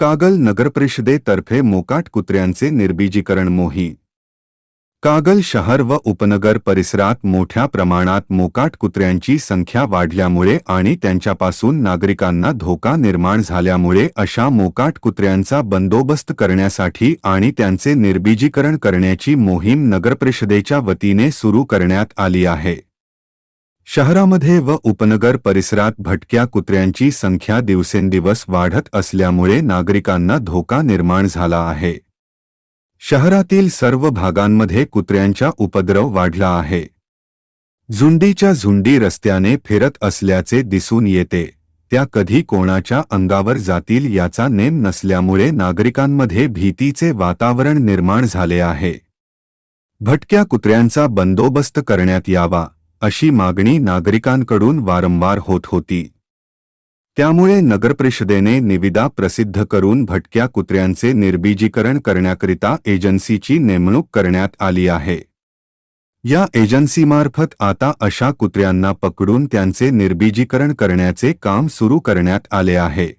कागल नगरपरिषदेतर्फे मोकाट कुत्र्यांचे निर्बीजीकरण मोहीम कागल शहर व उपनगर परिसरात मोठ्या प्रमाणात मोकाट कुत्र्यांची संख्या वाढल्यामुळे आणि त्यांच्यापासून नागरिकांना धोका निर्माण झाल्यामुळे अशा मोकाट कुत्र्यांचा बंदोबस्त करण्यासाठी आणि त्यांचे निर्बीजीकरण करण्याची मोहीम नगरपरिषदेच्या वतीने सुरू करण्यात आली आहे. शहरामध्ये व उपनगर परिसरात भटक्या कुत्र्यांची संख्या दिवसेंदिवस वाढत असल्यामुळे नागरिकांना धोका निर्माण झाला आहे. शहरातील सर्व भागांमध्ये कुत्र्यांचा उपद्रव वाढला आहे. झुंडीच्या झुंडी रस्त्याने फिरत असल्याचे दिसून येते. त्या कधी कोणाच्या अंगावर जातील याचा नेम नसल्यामुळे नागरिकांमध्ये भीतीचे वातावरण निर्माण झाले आहे. भटक्या कुत्र्यांचा बंदोबस्त करण्यात यावा. अशी मागणी नागरिकांकडून वारंवार होत होती. त्यामुळे नगरपरिषदेने निविदा प्रसिद्ध करून भटक्या कुत्र्यांचे निर्बीजीकरण करण्याकरिता एजन्सीची नेमणूक करण्यात आली आहे. या एजन्सीमार्फत आता अशा कुत्र्यांना पकडून त्यांचे निर्बीजीकरण करण्याचे काम सुरू करण्यात आले आहे.